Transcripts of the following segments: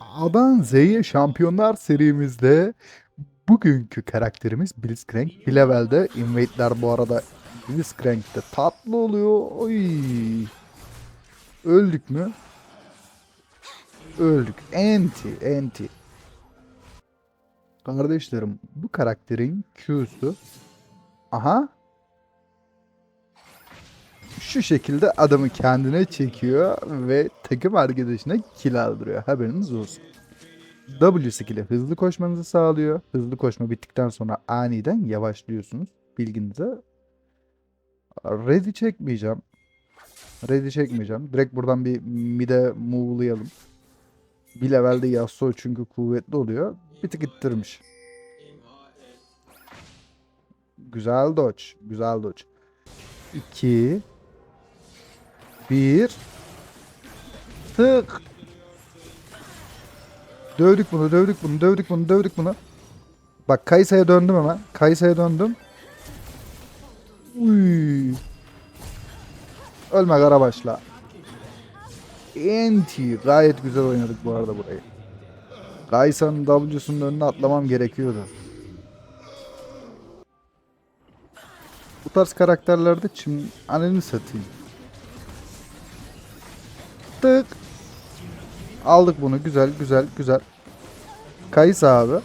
A'dan Z'ye şampiyonlar serimizde bugünkü karakterimiz Blitzcrank. Bir levelde invade'ler bu arada Blitzcrank'te tatlı oluyor. Oy. Öldük mü? Öldük. Enti, enti. Kardeşlerim bu karakterin Q'su aha şu şekilde adamı kendine çekiyor ve takım arkadaşına kill aldırıyor. Haberiniz olsun. W skill'i hızlı koşmanızı sağlıyor. Hızlı koşma bittikten sonra aniden yavaşlıyorsunuz. Bilginize. Ready çekmeyeceğim. Ready çekmeyeceğim. Direkt buradan bir mid'e move'layalım. Bir levelde Yasuo çünkü kuvvetli oluyor. Bir tık ittirmiş. Güzel dodge. Güzel dodge. 2 1 Tık. Dövdük bunu, dövdük bunu, dövdük bunu, dövdük bunu. Bak Kaysa'ya döndüm hemen. Kaysa'ya döndüm. Uy. Ölme Karabaşla. Enti. Gayet güzel oynadık bu arada burayı. Kaysa'nın W'sunun önüne atlamam gerekiyordu. Bu tarz karakterlerde çim ananı satayım. Tık. Aldık bunu. Güzel, güzel, güzel. Kaysa abi.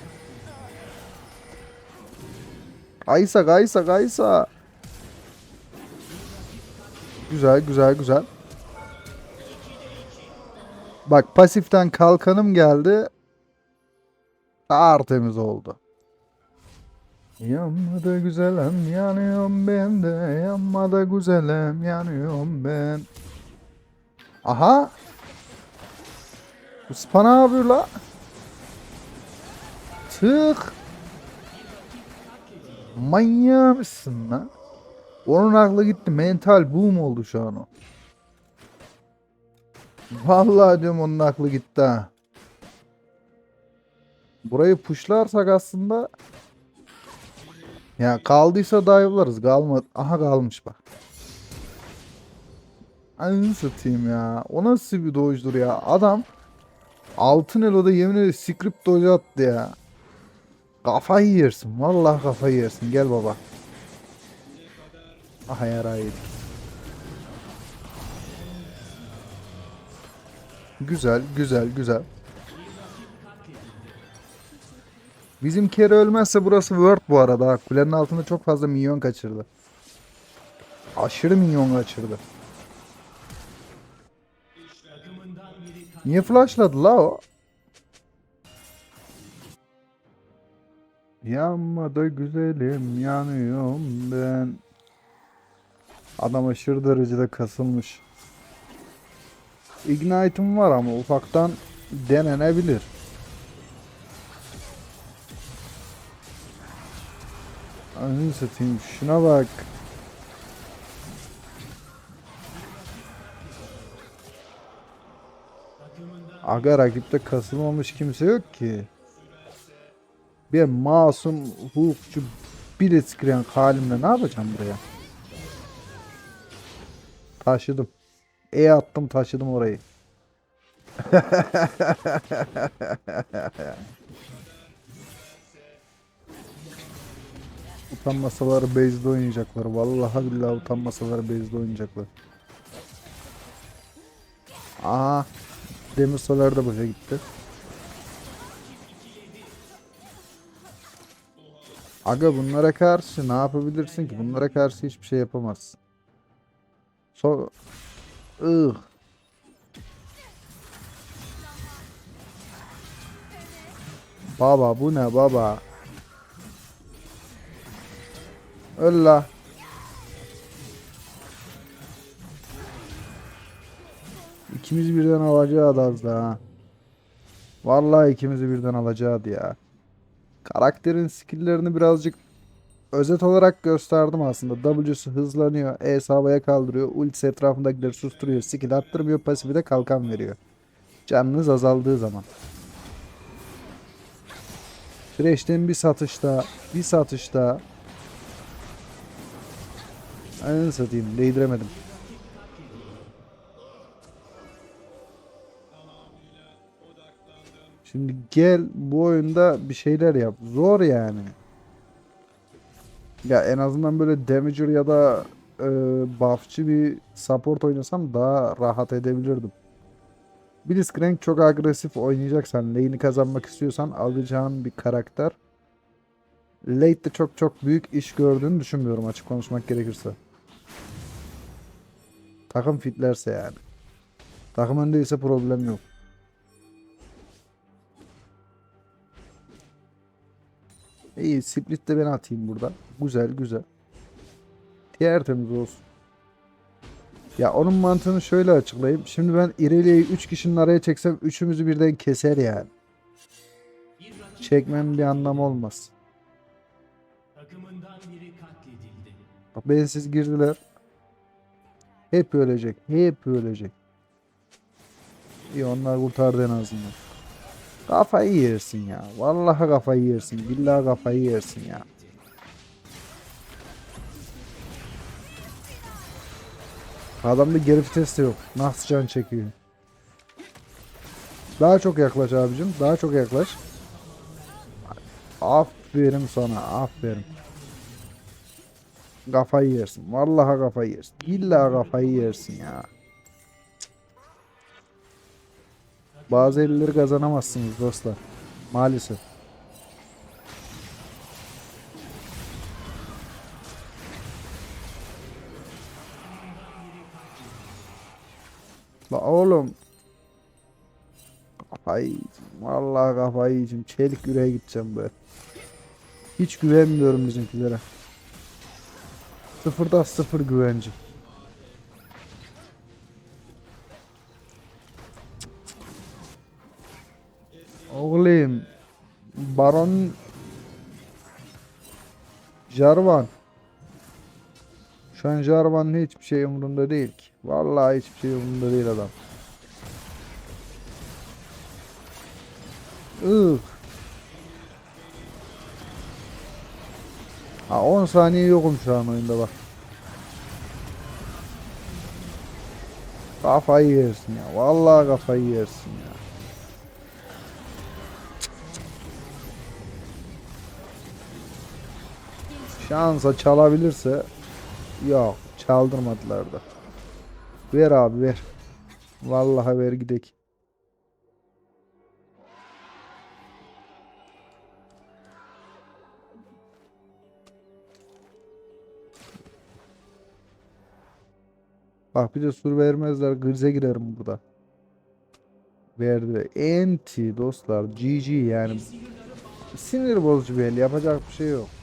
Kaysa, Kaysa, Kaysa. Güzel, güzel, güzel. Bak pasiften kalkanım geldi. Tertemiz oldu. Yanmadı güzelim yanıyorum ben de yanmadı güzelim yanıyorum ben. Aha. Bu spa ne yapıyor la? Tık. Manyağı mısın lan? Onun aklı gitti. Mental boom oldu şu an o. Vallahi diyorum onun aklı gitti ha. Burayı pushlarsak aslında ya kaldıysa dive'larız. Kalmadı. Aha kalmış bak. Ananı satayım ya. O nasıl bir dojdur ya. Adam altın eloda yemin ederim script doja attı ya. Kafayı yersin. Vallahi kafayı yersin. Gel baba. Aha yarağı yedik. Güzel, güzel, güzel. Bizim kere ölmezse burası Word bu arada. Kulenin altında çok fazla minyon kaçırdı. Aşırı minyon kaçırdı. Niye flashladı la o? Yanmadı güzelim yanıyorum ben. Adam aşırı derecede kasılmış. Ignite'ım var ama ufaktan denenebilir. Ananı satayım şuna bak. Aga rakipte kasılmamış kimse yok ki. Bir masum hukukçu Blitzcrank halimle ne yapacağım buraya? Taşıdım. E attım taşıdım orayı. Utanmasalar base'de oynayacaklar. Vallahi billahi utanmasalar base'de oynayacaklar. Aa, Demir Solar da boşa gitti. Aga bunlara karşı ne yapabilirsin ki? Bunlara karşı hiçbir şey yapamazsın. So Ugh. Baba bu ne baba? Öl la. İkimiz birden alacağız az daha. Vallahi ikimizi birden alacağız ya. Karakterin skill'lerini birazcık özet olarak gösterdim aslında. W'su hızlanıyor, E havaya kaldırıyor, ultisi etrafındakileri susturuyor, skill attırmıyor, pasifi de kalkan veriyor. Canınız azaldığı zaman. Thresh'ten bir satışta, bir satışta. Ananı satayım, değdiremedim. Şimdi gel bu oyunda bir şeyler yap. Zor yani. Ya en azından böyle damager ya da e, buffçı bir support oynasam daha rahat edebilirdim. Blitzcrank çok agresif oynayacaksan, lane'i kazanmak istiyorsan alacağın bir karakter. Late'de çok çok büyük iş gördüğünü düşünmüyorum açık konuşmak gerekirse. Takım fitlerse yani. Takım öndeyse problem yok. İyi split de ben atayım burada. Güzel güzel. Tertemiz olsun. Ya onun mantığını şöyle açıklayayım. Şimdi ben İrelia'yı 3 kişinin araya çeksem üçümüzü birden keser yani. Çekmenin bir anlamı olmaz. Bak bensiz girdiler. Hep ölecek. Hep ölecek. İyi onlar kurtardı en azından. Kafayı yersin ya. Vallahi kafayı yersin. Billahi kafayı yersin ya. Adamda geri vites de yok. Nasıl can çekiyor. Daha çok yaklaş abicim. Daha çok yaklaş. Aferin sana. Aferin. Kafayı yersin. Vallahi kafayı yersin. İlla kafayı yersin ya. Bazı elleri kazanamazsınız dostlar. Maalesef. La oğlum. Kafayı yiyeceğim. Vallahi kafayı yiyeceğim. Çelik yüreğe gideceğim böyle. Hiç güvenmiyorum bizimkilere. Sıfırda sıfır güvenci. Oğlum Baron Jarvan Şu an Jarvan'ın hiçbir şey umurunda değil ki. Vallahi hiçbir şey umurunda değil adam. Ugh. Ha 10 saniye yokum şu an oyunda bak. Kafayı yersin ya. Vallahi kafayı yersin ya. Şansa çalabilirse yok çaldırmadılar da. Ver abi ver. Vallahi ver gidek. Bak bir de sur vermezler. Krize girerim burada. Verdi. Enti dostlar. GG yani. Sinir bozucu bir el. Yapacak bir şey yok.